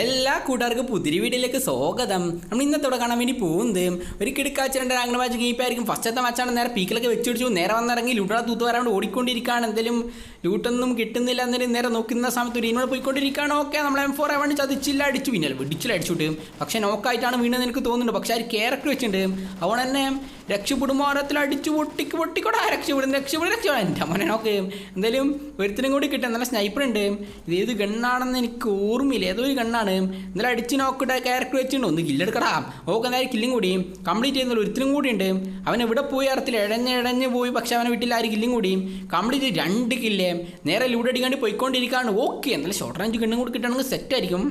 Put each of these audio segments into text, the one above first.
എല്ലാ കൂട്ടുകാർക്കും പുതിരി വീഡിയോയിലേക്ക് സ്വാഗതം. നമ്മൾ ഇന്നത്തോടെ കാണാൻ വേണ്ടി പോകുന്നത് ഒരു കിടക്കാച്ച രണ്ട് അങ്ങനെ മാച്ച് കീപ്പായിരിക്കും ഫസ്റ്റത്തെ മാച്ചാണ് നേരെ പീക്കിലൊക്കെ വെച്ച് പിടിച്ചു. നേരെ വന്നിറങ്ങി ലൂട്ടാ തൂത്ത് വരാണ്ട് ഓടിക്കൊണ്ടിരിക്കുകയാണ്. എന്തെങ്കിലും ലൂട്ടൊന്നും കിട്ടുന്നില്ല എന്നൊരു നേരെ നോക്കുന്ന സമയത്ത് ഒരു ഇനോട് പോയിക്കൊണ്ടിരിക്കുകയാണ്. ഓക്കെ നമ്മൾ എം ഫോർ എവൺ ചതിച്ചില്ല അടിച്ചു. പിന്നെ വിടിച്ചില്ല അടിച്ചുവിട്ട് പക്ഷേ നോക്കായിട്ടാണ് വീണെന്ന് എനിക്ക് തോന്നുന്നുണ്ട്. പക്ഷെ ആ ക്യാരക്ടർ വെച്ചിട്ടുണ്ട്. അതുകൊണ്ട് തന്നെ രക്ഷപ്പെടുമ്പോൾ ഓരത്തിൽ അടിച്ചു പൊട്ടിക്ക് പൊട്ടിക്കൂടെ. രക്ഷപ്പെടും രക്ഷപ്പെടും രക്ഷപ്പെടും. എന്റെ മോനെ നോക്ക്. എന്തായാലും ഒരുത്തിനും കൂടി കിട്ടും. നല്ല സ്നൈപ്പർ ഉണ്ട്. ഇത് ഏത് ഗണ്ണാണെന്ന് എനിക്ക് ഓർമ്മയില്ല. ഏതോ ഒരു ഗണ്ണാണ്. എന്നാലും അടിച്ച് നോക്കട്ടെ ക്യാരക്ടർ വെച്ചിട്ടുണ്ട്. ഒന്ന് കില്ലെടുക്കടാ ഓക്കെ എന്തായാലും കില്ലും കൂടി. കംപ്ലീറ്റ് ചെയ്യുന്ന ഒരുത്തിനും കൂടി ഉണ്ട്. അവൻ എവിടെ പോയി അറത്തിൽ ഇഴഞ്ഞ് ഇഴഞ്ഞ് പോയി. പക്ഷെ അവനെ വീട്ടിൽ ആര് കില്ലും കൂടി? കംപ്ലീറ്റ് രണ്ട് കില്ലേ നേരെ ലൂടെ അടിക്കാണ്ട് പോയിക്കൊണ്ടിരിക്കുകയാണ് ഓക്കെ എന്നാലും ഷോർട്ട് റേഞ്ച് ഗണ്ണും കൂടി കിട്ടണമെങ്കിൽ സെറ്റ് ആയിരിക്കും.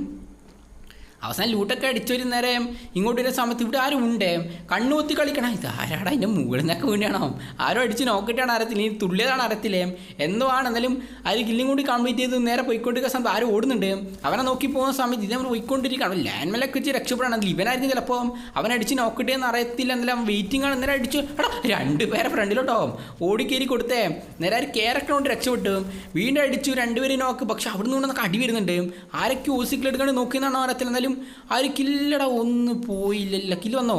അവസാനം ലൂട്ടൊക്കെ അടിച്ചൊരു നേരം ഇങ്ങോട്ട് വരുന്ന സമയത്ത് ഇവിടെ ആരും ഉണ്ട്? കണ്ണൂത്തി കളിക്കണം ഇത് ആരാടാ അതിന്റെ മുകളിൽ നിന്നൊക്കെ വീണാണോ? ആരോ അടിച്ച് നോക്കിയിട്ടാണ് അറിയത്തില്ല ഇനി തുള്ളിയതാണ് അറിയത്തില്ലേ എന്തോ ആണ് എന്നാലും അതിൽ കില്ലും കൂടി കംപ്ലീറ്റ് ചെയ്ത് നേരെ പോയിക്കൊണ്ടിരിക്കുന്ന സമയത്ത് ആരും ഓടുന്നുണ്ട്? അവനെ നോക്കി പോകുന്ന സമയത്ത് ഇതേ പോയിക്കൊണ്ടിരിക്കുകയാണ്. ലാൻഡ് മേലൊക്കെ വെച്ച് രക്ഷപ്പെടണം ഇവനായിരുന്നു ചിലപ്പോൾ അവനടിച്ച് നോക്കട്ടെ എന്ന് അറിയത്തില്ല. എന്നാലും വെയിറ്റിംഗ് ആണ്. നേരെ അടിച്ച് എടാ രണ്ട് പേരെ ഫ്രണ്ടിലോട്ടോ ഓടിക്കേരി കൊടുത്തേ. നേരെ ഒരു ക്യാരക്ടർ കൊണ്ട് രക്ഷപ്പെട്ടു. വീണ്ടും അടിച്ചു. രണ്ടുപേരും നോക്ക്. പക്ഷെ അവിടെ നിന്ന് നമുക്ക് അടി വരുന്നുണ്ട്. ആരൊക്കെ ഓസിക്കിൽ എടുക്കാണ്ട് നോക്കിയെന്നാണോ അറിയത്തില്ല. എന്നാലും ആര് കില്ലട ഒന്ന് പോയില്ലല്ല. കില്ല് വന്നോ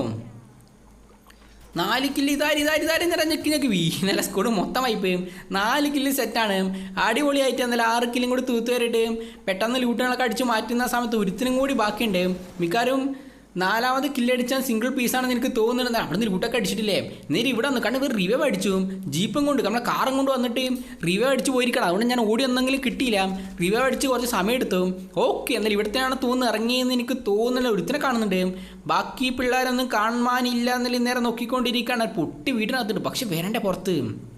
നാല് കില്ല് ഇതാര് ഇതാര് ഇതാര് നിറ ഞെക്കി വീ. നല്ല സ്കോഡ് മൊത്തം വായിപ്പ് നാല് കില്ല് സെറ്റാണ് അടിപൊളിയായിട്ട് എന്നാലും ആറ് കില്ലും കൂടി തൂത്തുവരട്ടും പെട്ടെന്ന് ലൂട്ടുകളൊക്കെ അടിച്ച് മാറ്റുന്ന സമയത്ത് ഒരുത്തിനും കൂടി ബാക്കിയുണ്ട്. മിക്കവാറും നാലാമത് കില്ലടിച്ചാൽ സിംഗിൾ പീസാണെന്ന് എനിക്ക് തോന്നുന്നത് അവിടെ നിന്ന് കൂട്ടൊക്കെ അടിച്ചിട്ടില്ലേ? നേരെ ഇവിടെ വന്ന് കാരണം ഇവർ റിവൈവ് അടിച്ചു. ജീപ്പും കൊണ്ട് നമ്മളെ കാറും കൊണ്ട് വന്നിട്ട് റിവൈവ് അടിച്ച് പോയിരിക്കണം. അതുകൊണ്ട് ഞാൻ ഓടി ഒന്നെങ്കിലും കിട്ടിയില്ല. റിവൈവ് അടിച്ച് കുറച്ച് സമയം എടുത്തു. ഓക്കെ എന്നാലും ഇവിടുത്തെയാണ് തോന്നുന്നു ഇറങ്ങിയെന്ന് എനിക്ക് തോന്നുന്നില്ല. ഒരുത്തിനെ കാണുന്നുണ്ട്. ബാക്കി പിള്ളേരൊന്നും കാണാനില്ല എന്നല്ല നേരെ നോക്കിക്കൊണ്ടിരിക്കുകയാണ്. പൊട്ടി വീടിനകത്തുണ്ട് പക്ഷെ വരണ്ടേ പുറത്ത്.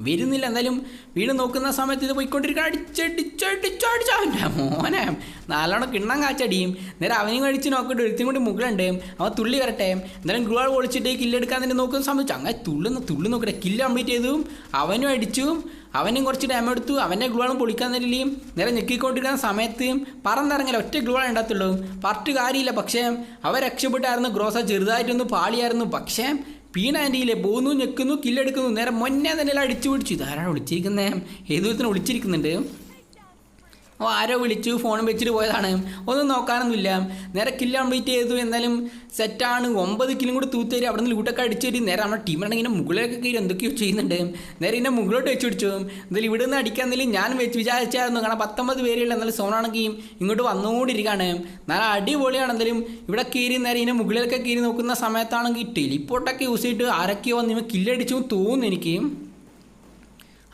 വരുന്നില്ല. എന്തായാലും വീട് നോക്കുന്ന സമയത്ത് ഇത് പോയിക്കൊണ്ടിരിക്കാൻ അടിച്ചടിച്ചടിച്ചടിച്ച അവന്റെ മോനെ. നാലോണം കിണ്ണം കാച്ചടിയും നേരെ അവനെയും അടിച്ച് നോക്കിയിട്ട് ഒരുത്തിനും കൂടി മുകളുണ്ട് അവൻ തുള്ളി വരട്ടെ. എന്തായാലും ഗ്രൂവാൾ പൊളിച്ചിട്ട് കില്ലെടുക്കാൻ തന്നെ നോക്കുന്ന സമയത്ത് അങ്ങനെ തുള്ളുന്ന തുള്ളി നോക്കട്ടെ. കില്ല് കംപ്ലീറ്റ് ചെയ്തു. അവനും അടിച്ചു. അവനും കുറച്ച് ഡാമ എടുത്തു. അവന്റെ ഗ്ലൂവാളും പൊളിക്കാൻ തരില്ലേയും നേരെ ഞെക്കിക്കൊണ്ടിരിക്കുന്ന സമയത്ത് പറന്നിറങ്ങില്ല ഒറ്റ ഗ്ലൂവാൾ ഉണ്ടാകത്തുള്ളൂ. പറഞ്ഞിട്ട് കാര്യമില്ല. പക്ഷേ അവ രക്ഷപ്പെട്ടായിരുന്നു. ഗ്രോസ ചെറുതായിട്ടൊന്ന് പാളിയായിരുന്നു. പക്ഷേ പീണ ആന്റിയിലെ പോകുന്നു ഞെക്കുന്നു കില്ലെടുക്കുന്നു നേരെ മൊന്നെ തന്നെ അടിച്ചു പിടിച്ചു. ഇതാരാണ് വിളിച്ചിരിക്കുന്നത് ഏതു വിധത്തിന് വിളിച്ചിരിക്കുന്നുണ്ട്. ഓ ആരോ വിളിച്ചു ഫോൺ വെച്ചിട്ട് പോയതാണ്. ഒന്നും നോക്കാനൊന്നുമില്ല. നേരെ കില്ല് കംപ്ലീറ്റ് ചെയ്തു. എന്തായാലും സെറ്റാണ് ഒമ്പത് കിലും കൂടി തൂത്തേരി അവിടെ നിന്ന് ലൂട്ടൊക്കെ അടിച്ചു തരും നേരെ നമ്മുടെ ടീമിനെ ഇങ്ങനെ മുകളിലൊക്കെ കയറി എന്തൊക്കെയോ ചെയ്യുന്നുണ്ട്. നേരെ ഇന്നെ മുകളിലോട്ട് വെച്ച് പിടിച്ചു. എന്തായാലും ഇവിടെ നിന്ന് അടിക്കാൻ എന്തെങ്കിലും ഞാൻ വെച്ച് വിചാരിച്ചായിരുന്നു. കാരണം പത്തൊമ്പത് പേരുള്ള എന്നാലും സോണാണെങ്കിൽ ഇങ്ങോട്ട് വന്നുകൊണ്ടിരിക്കുകയാണ്. നല്ല അടിപൊളിയാണ്. എന്തായാലും ഇവിടെ കയറി നേരെ ഇതിനെ മുകളിലൊക്കെ കയറി നോക്കുന്ന സമയത്താണെങ്കിൽ ടെലിപ്പോട്ടൊക്കെ യൂസ് ചെയ്തിട്ട് ആരൊക്കെയോ വന്ന് കില്ലടിച്ചു തോന്നുന്നു എനിക്ക്.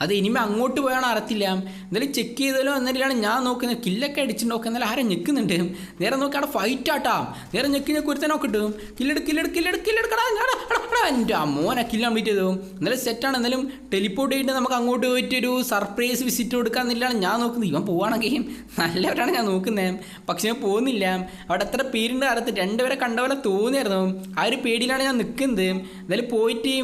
അത് ഇനിമേ അങ്ങോട്ട് പോയാണോ അറിയത്തില്ല. എന്നാലും ചെക്ക് ചെയ്താലോ എന്നിട്ടാണ് ഞാൻ നോക്കുന്നത്. കില്ലൊക്കെ അടിച്ച് നോക്കുക എന്നാലും ആരും ഞെക്കുന്നുണ്ട്. നേരെ നോക്കി അവിടെ ഫൈറ്റ് ആട്ടാ. നേരെ ഞെക്കി ഞെക്കി ഒരുത്തനെ കിട്ടും കില്ലെടു കില്ലെടു കില്ലെടു കില്ലെടുക്കടാ എന്റെ അമ്മോനെ കില്ല് കംപ്ലീറ്റ് ചെയ്തു. എന്നാലും സെറ്റാണ് എന്നാലും ടെലിപ്പോർട്ട് ചെയ്തിട്ട് നമുക്ക് അങ്ങോട്ട് പോയിട്ട് ഒരു സർപ്രൈസ് വിസിറ്റ് കൊടുക്കാന്നില്ലാണ് ഞാൻ നോക്കുന്നത്. ഇവൻ പോവാണെങ്കിൽ നല്ലവരാണ് ഞാൻ നോക്കുന്നത് പക്ഷേ പോകുന്നില്ല. അവിടെ എത്ര പേരുണ്ട് അറിയത്ത് രണ്ടുപേരെ കണ്ട പോലെ തോന്നിയായിരുന്നു. ആ ഒരു പേടിയിലാണ് ഞാൻ നിൽക്കുന്നത് എന്നാലും പോയിട്ട്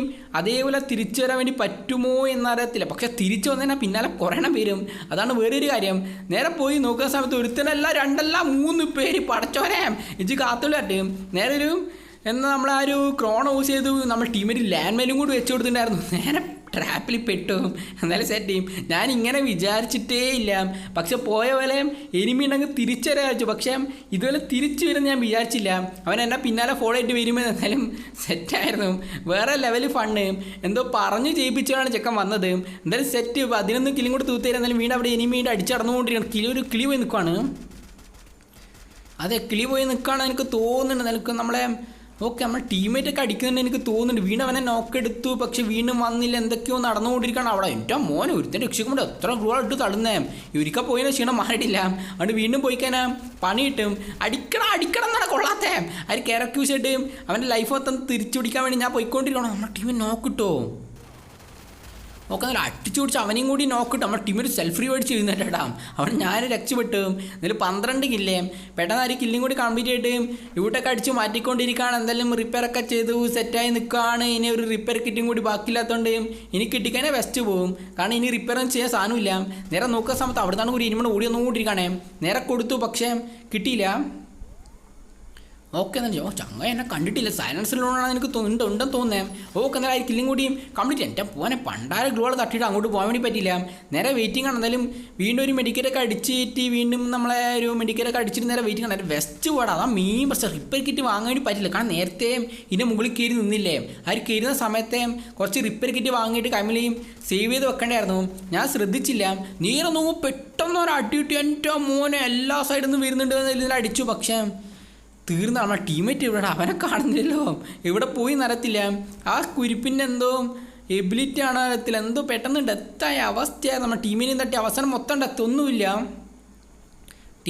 അതേപോലെ തിരിച്ചു വരാൻ വേണ്ടി പറ്റുമോ എന്നറിയത്തില്ല. പക്ഷെ തിരിച്ചു വന്നതിനാൽ പിന്നാലെ കുറേണം പേരും അതാണ് വേറൊരു കാര്യം. നേരെ പോയി നോക്കുന്ന സമയത്ത് ഒരുത്തനല്ല രണ്ടല്ല മൂന്ന് പേര് പടച്ചോനെ. ഇജ് കാത്തുള്ളാട്ട്. നേരെ ഒരു എന്നാൽ നമ്മൾ ആ ഒരു ക്രോൺ യൂസ് ചെയ്തു. നമ്മൾ ടീമിൽ ലാൻഡ് മെയിലും കൂടി വെച്ച് കൊടുത്തിട്ടുണ്ടായിരുന്നു. നേരെ ട്രാപ്പിൽ പെട്ടു. എന്നാലും സെറ്റ് ചെയ്യും. ഞാൻ ഇങ്ങനെ വിചാരിച്ചിട്ടേ ഇല്ല. പക്ഷെ പോയ പോലെ എനിമി ഉണ്ടെങ്കിൽ തിരിച്ചറിയാച്ചു. പക്ഷേ ഇതുപോലെ തിരിച്ചു വരും ഞാൻ വിചാരിച്ചില്ല. അവൻ എന്നെ പിന്നാലെ ഫോളോ ആയിട്ട് വരുമ്പോൾ എന്നാലും സെറ്റായിരുന്നു വേറെ ലെവൽ ഫണ്ട് എന്തോ പറഞ്ഞു ചെയ്യിപ്പിച്ചാണ് ചെക്കൻ വന്നത്. എന്തായാലും സെറ്റ് അതിനൊന്നും കിളിയും കൂടെ തൂത്തേരും എന്നാലും വീണ്ടും അവിടെ എനിമീണ്ട് അടിച്ചടന്നുകൊണ്ടിരിക്കണം കിളി ഒരു കിളി പോയി നിൽക്കുവാണ്. അതെ കിളി പോയി നിൽക്കുകയാണ് എനിക്ക് തോന്നുന്നുണ്ട് നിനക്ക് നമ്മളെ ഓക്കെ നമ്മൾ ടീമേറ്റ് ഒക്കെ അടിക്കുന്നുണ്ട് എനിക്ക് തോന്നുന്നുണ്ട്. വീണ്ടും അവനെ നോക്കെടുത്തു പക്ഷെ വീണ്ടും വന്നില്ല. എന്തൊക്കെയോ നടന്നുകൊണ്ടിരിക്കുകയാണ് അവിടെ. എന്റെ മോനെ ഒരുത്തൻ രക്ഷിക്കുമ്പോൾ എത്ര ഗ്രൂൾ ഇട്ട് തള്ളുന്നേ. ഇവരിക്ക പോയതിന് ക്ഷീണം മാറിയിട്ടില്ല. അതുകൊണ്ട് വീണ്ടും പോയി കഴിഞ്ഞാൽ പണി കിട്ടും. അടിക്കണം അടിക്കണം എന്നാണ് കൊള്ളാത്തേ. അത് ക്യാരക്ടൂസ് ആയിട്ട് അവന്റെ ലൈഫ് മൊത്തം തിരിച്ചു പിടിക്കാൻ വേണ്ടി ഞാൻ പോയിക്കൊണ്ടിരിക്കണം നമ്മുടെ ടീമിൽ നോക്കിട്ടോ നോക്കാൻ നല്ല അടിച്ചു പിടിച്ച് അവനെയും കൂടി നോക്കിട്ട് നമ്മുടെ ടീമിൽ സെൽഫ് റിവേഡ് ചെയ്യുന്നുണ്ടാ അവൻ ഞാൻ രക്ഷപ്പെട്ടു. ഇതിൽ പന്ത്രണ്ട് കില്ലേ പെട്ടെന്ന് ആര് കില്ലും കൂടി കംപ്ലീറ്റ് ആയിട്ട് ഇവിടെയൊക്കെ അടിച്ച് മാറ്റിക്കൊണ്ടിരിക്കുകയാണ്. എന്തായാലും റിപ്പയറൊക്കെ ചെയ്തു സെറ്റായി നിൽക്കുകയാണ്. ഇനി ഒരു റിപ്പയർ കിറ്റും കൂടി ബാക്കിയില്ലാത്തതുകൊണ്ട് ഇനി കിട്ടിക്കാനേ വെസ്റ്റ് പോകും കാരണം ഇനി റിപ്പയർ ഒന്നും ചെയ്യാൻ സാധനമില്ല. നേരെ നോക്കുന്ന സമയത്ത് അവിടെ നിന്നാണ് കൂടി ഇനിമോട് ഓടി ഒന്നും കൂടിയിരിക്കണേ നേരെ കൊടുത്തു പക്ഷേ കിട്ടിയില്ല. ഓക്കെ എന്നാൽ ഓ ചങ്ങ എന്നെ കണ്ടിട്ടില്ല. സൈലൻസിലുള്ളതാണ് എനിക്ക് ഉണ്ട് ഉണ്ടെന്ന് തോന്നേ ഓക്കെ എന്നാലും ആ കില്ലും കൂടിയും കംപ്ലീറ്റ് എന്റെ പോനെ പണ്ടാര ഗ്ലോൾ തട്ടിയിട്ട് അങ്ങോട്ട് പോകാൻ വേണ്ടി പറ്റില്ല നേരെ വെയിറ്റിംഗ് ആണ്. എന്നാലും വീണ്ടും ഒരു മെഡിക്കലൊക്കെ അടിച്ചിട്ട് വീണ്ടും നമ്മളെ ഒരു മെഡിക്കലൊക്കെ അടിച്ചിട്ട് നേരെ വെയിറ്റിംഗ് ആണ്. വെസ്റ്റ് പോടാ. അതാ മീൻ പ്രശ്നം. റിപ്പയർ കിറ്റ് വാങ്ങാൻ വേണ്ടി പറ്റില്ല കാരണം നേരത്തെ ഇതിന്റെ മുകളിൽ കയറി നിന്നില്ലേ? ഒരു കയറുന്ന സമയത്തെ കുറച്ച് റിപ്പർ കിറ്റ് വാങ്ങിയിട്ട് കമ്മിലെയും സേവ് ചെയ്ത് വെക്കേണ്ടായിരുന്നു. ഞാൻ ശ്രദ്ധിച്ചില്ല. നീറൊന്നും പെട്ടെന്ന് ഒരു അടി കിട്ടി എന്റെ മോനെ എല്ലാ സൈഡിൽ നിന്നും വരുന്നുണ്ട് എന്നതിൽ അടിച്ചു. പക്ഷേ തീർന്ന നമ്മളെ ടീമേറ്റ് ഇവിടെ അവനെ കാണുന്നില്ലല്ലോ. എവിടെ പോയി നടത്തില്ല ആ കുരിപ്പിന്റെ എന്തോ എബിലിറ്റി ആണ് എന്തോ പെട്ടെന്ന് ഡെത്തായ അവസ്ഥയാണ് നമ്മുടെ ടീമിനെയും തട്ടി അവസാനം മൊത്തം ഡെത്ത്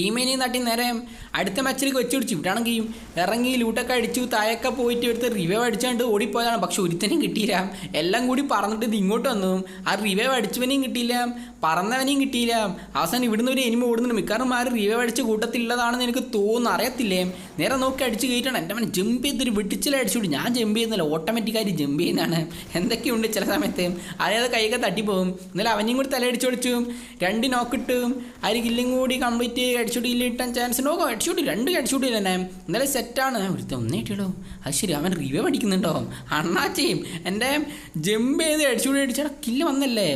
ഒന്നുമില്ല നട്ടി നേരെ അടുത്ത മാച്ചിലേക്ക് വെച്ച് പിടിച്ചു. ഇവിടാണെങ്കിൽ ഇറങ്ങി ലൂട്ടൊക്കെ അടിച്ചു താഴൊക്കെ പോയിട്ട് എടുത്ത് റിവൈവ് അടിച്ചാണ്ട് ഓടിപ്പോയതാണ്. പക്ഷെ ഒരുത്തനെയും കിട്ടിയില്ല. എല്ലാം കൂടി പറന്നിട്ട് ഇത് ഇങ്ങോട്ട് വന്നു. ആ റിവൈവ് അടിച്ചവനെയും കിട്ടിയില്ല. പറന്നവനെയും കിട്ടിയില്ല. അവസാനം ഇവിടുന്ന് ഒരു എനിമ ഓടുന്നുണ്ട്. മിക്കവാറും ആ റിവൈവ് അടിച്ച കൂട്ടത്തിലുള്ളതാണെന്ന് എനിക്ക് തോന്നുന്നു. അറിയത്തില്ലേ? നേരെ നോക്കി അടിച്ച് കയറ്റണം എന്റെ അവൻ ജമ്പ് ചെയ്തൊരു വെട്ടിച്ചില ഞാൻ ജമ്പ് ചെയ്യുന്നില്ല. ഓട്ടോമാറ്റിക്കായിട്ട് ജമ്പ് ചെയ്യുന്നതാണ്. എന്തൊക്കെയുണ്ട് ചില സമയത്ത്? അറിയാതെ കൈയൊക്കെ തട്ടിപ്പോകും. എന്നാലും അവനെയും കൂടി തലയടിച്ചു അടിച്ചു രണ്ട് നോക്കിട്ടും ആ ഒരു കില്ലും കൂടി കംപ്ലീറ്റ് ഹെഡ്ഷൂട്ട് കില്ല് കിട്ടാൻ ചാൻസ് ഉണ്ടോ? ഹെഡ്ഷൂട്ട് രണ്ട് ഹെഡ്ഷൂട്ട് ഇല്ല തന്നെ. എന്നാലും സെറ്റാണ് ഒരുത്ത ഒന്നേ കിട്ടിയല്ലോ. അത് ശരി അവൻ റിവ്യൂ അടിക്കുന്നുണ്ടോ അണ്ണാച്ചിയും എന്റെ ജമ്പ് ചെയ്ത് ഹെഡ്ഷൂട്ട് അടിച്ചാൽ കില്ല് വന്നല്ലേ?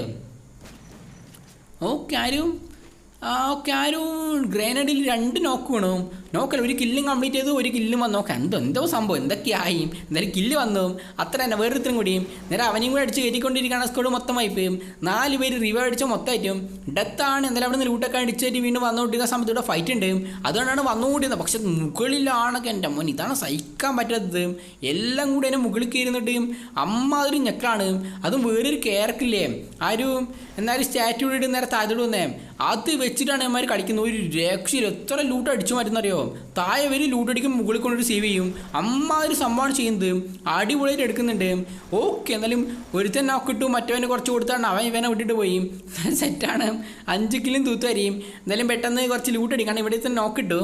ഓക്കെ ആരും ആ ഓക്കെ ആരും ഗ്രേനഡിൽ രണ്ട് നോക്ക് വേണം? നോക്കല്ല ഒരു കില്ലും കംപ്ലീറ്റ് ചെയ്തു ഒരു കില്ലും വന്നു. നോക്കാം എന്തോ എന്തോ സംഭവം എന്തൊക്കെയായി? എന്തായാലും കില്ല് വന്നു. അത്ര തന്നെ വേറൊരുത്തരും കൂടിയും നേരെ അവനെയും കൂടെ അടിച്ച് കയറ്റിക്കൊണ്ടിരിക്കുകയാണ് സ്കോഡ് മൊത്തമായി പോയും നാല് പേര് റിവൈവ് അടിച്ച മൊത്തമായിട്ടും. ഡെത്താണ് എന്തായാലും അവിടെ നിന്ന് ലൂട്ടൊക്കെ അടിച്ചിട്ട് വീണ്ടും വന്നുകൊണ്ടിരിക്കുന്ന സമയത്ത് ഇവിടെ ഫൈറ്റ് ഉണ്ട്. അതുകൊണ്ടാണ് വന്നുകൊണ്ടിരുന്നത്. പക്ഷെ മുകളിലാണൊക്കെ എന്റെ മോൻ. ഇതാണ് സഹിക്കാൻ പറ്റാത്തത്. എല്ലാം കൂടി എന്നെ മുകളിൽ കയറുന്നിട്ട് അമ്മ അതൊരു ഞെക്കാണ്. അതും വേറൊരു കേരക്കില്ലേ ആരും എന്നാലും സ്റ്റാറ്റ്യൂഡ് നേരെ താഴോട്ട് വന്നേ. അത് വെച്ചിട്ടാണ് അമ്മമാർ കളിക്കുന്നത്. ഒരു രക്ഷയിൽ എത്ര ലൂട്ട് അടിച്ചു മാറ്റുന്നറിയോ? താഴെ വരി ലൂട്ടടിക്കും മുകളിൽ കൊണ്ടൊരു സേവ് ചെയ്യും. അമ്മ ഒരു സംഭവമാണ് ചെയ്യുന്നത്. അടിപൊളിയായിട്ട് എടുക്കുന്നുണ്ട്. ഓക്കെ എന്നാലും ഒരുത്തൻ നോക്കിട്ടു മറ്റവനെ കുറച്ച് കൊടുത്താണ്. അവൻ ഇവനെ വിട്ടിട്ട് പോയി. സെറ്റാണ് അഞ്ച് കിലും തൂത്തുവരെയും എന്തായാലും പെട്ടെന്ന് കുറച്ച് ലൂട്ട് അടിക്കണം. ഇവിടെ തന്നെ നോക്കിട്ടു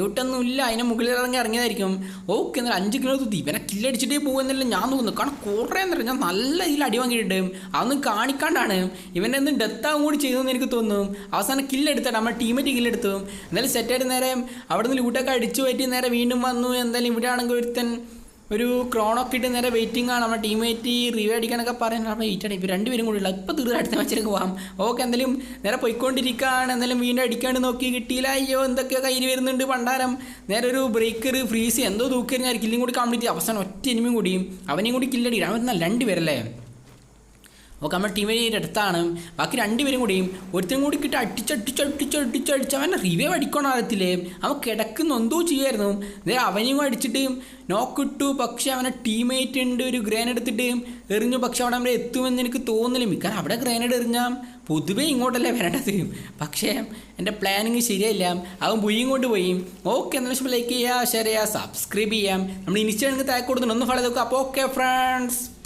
ലൂട്ടൊന്നും ഇല്ല അതിനെ മുകളിൽ ഇറങ്ങി ഇറങ്ങിയതായിരിക്കും. ഓക്കെ എന്നാൽ അഞ്ച് കിലോ തുത്തി. ഇവനെ കില്ലടിച്ചിട്ടേ പോകുന്നില്ല ഞാൻ തോന്നുന്നു. കാരണം കുറേ നേരം ഞാൻ നല്ല ഇതിൽ അടി വാങ്ങിയിട്ടുണ്ട്. അതൊന്നും കാണിക്കാണ്ടാണ്. ഇവന്റെ ഒന്നും ഡെത്താവും കൂടി ചെയ്തെന്ന് എനിക്ക് തോന്നും അവസാനം കില്ലെടുത്താണ് നമ്മുടെ ടീമേറ്റ് കില്ലെടുത്തു എന്നാലും സെറ്റായിട്ട് നേരെ അവിടെ നിന്ന് ലൂട്ടൊക്കെ അടിച്ചു പറ്റി നേരെ വീണ്ടും വന്നു. എന്തായാലും ഇവിടെ ആണെങ്കിൽ ഒരുത്തൻ ഒരു ക്രോണൊക്കെ ഇട്ട് നേരെ വെയിറ്റിംഗ് ആണ്. നമ്മുടെ ടീമേറ്റ് റിവ്യൂ അടിക്കാനൊക്കെ പറയുന്നത് നമ്മൾ വെയിറ്റ് ആണ് ഇപ്പോൾ രണ്ടുപേരും കൂടി ഉള്ളത് ഇപ്പോൾ തീർച്ചയായും അടുത്ത മാച്ചിലേക്ക് പോകാം ഓക്കെ എന്തായാലും നേരെ പോയിക്കൊണ്ടിരിക്കുകയാണ് എന്തായാലും വീണ്ടും അടിക്കാണ്ട് നോക്കി കിട്ടിയില്ല. അയ്യോ എന്തൊക്കെയോ കയ്യിൽ വരുന്നുണ്ട് പണ്ടാരം. നേരെ ഒരു ബ്രേക്കർ ഫ്രീസ് എന്തോ തൂക്കി കില്ലും കൂടി കംപ്ലീറ്റ് അവസാനം ഒറ്റ ഇനിമയും കൂടിയും. അവനെയും കൂടി കില്ലടി അവൻ രണ്ടുപേരല്ലേ? ഓക്കെ നമ്മുടെ ടീമിന്റെ അടുത്താണ്. ബാക്കി രണ്ടുപേരും കൂടിയും ഒരുത്തരും കൂടി കിട്ടി അടിച്ചടിച്ച് അടിച്ചടിച്ച് അടിച്ച് അവനെ റിവൈവ് അടിക്കണം അറിയത്തില്ലേ അവൻ കിടക്കുന്ന എന്തോ ചെയ്യുമായിരുന്നു നേരെ അവനെയും അടിച്ചിട്ട് നോക്കിട്ടു പക്ഷേ അവനെ ടീമേറ്റ് ഉണ്ട് ഒരു ഗ്രാനേഡ് എടുത്തിട്ട് എറിഞ്ഞു. പക്ഷെ അവിടെ അവിടെ എത്തുമെന്ന് എനിക്ക് തോന്നുന്നില്ല. മിക്കാൻ അവിടെ ഗ്രാനേഡ് എറിഞ്ഞാൽ പൊതുവേ ഇങ്ങോട്ടല്ലേ വരേണ്ടത്. പക്ഷേ എന്റെ പ്ലാനിങ് ശരിയല്ല. അവൻ പുയ്യും കൊണ്ട് പോയി. ഓക്കെ എന്നാലും ലൈക്ക് ചെയ്യുക ഷെയർ ചെയ്യുക സബ്സ്ക്രൈബ് ചെയ്യാം. നമ്മൾ ഇൻസ്റ്റാഗ്രാമിൽ താഴെ കൊടുക്കുന്നുണ്ട് ഒന്ന് ഫോളോ നോക്കുക അപ്പോൾ ഓക്കെ ഫ്രണ്ട്സ്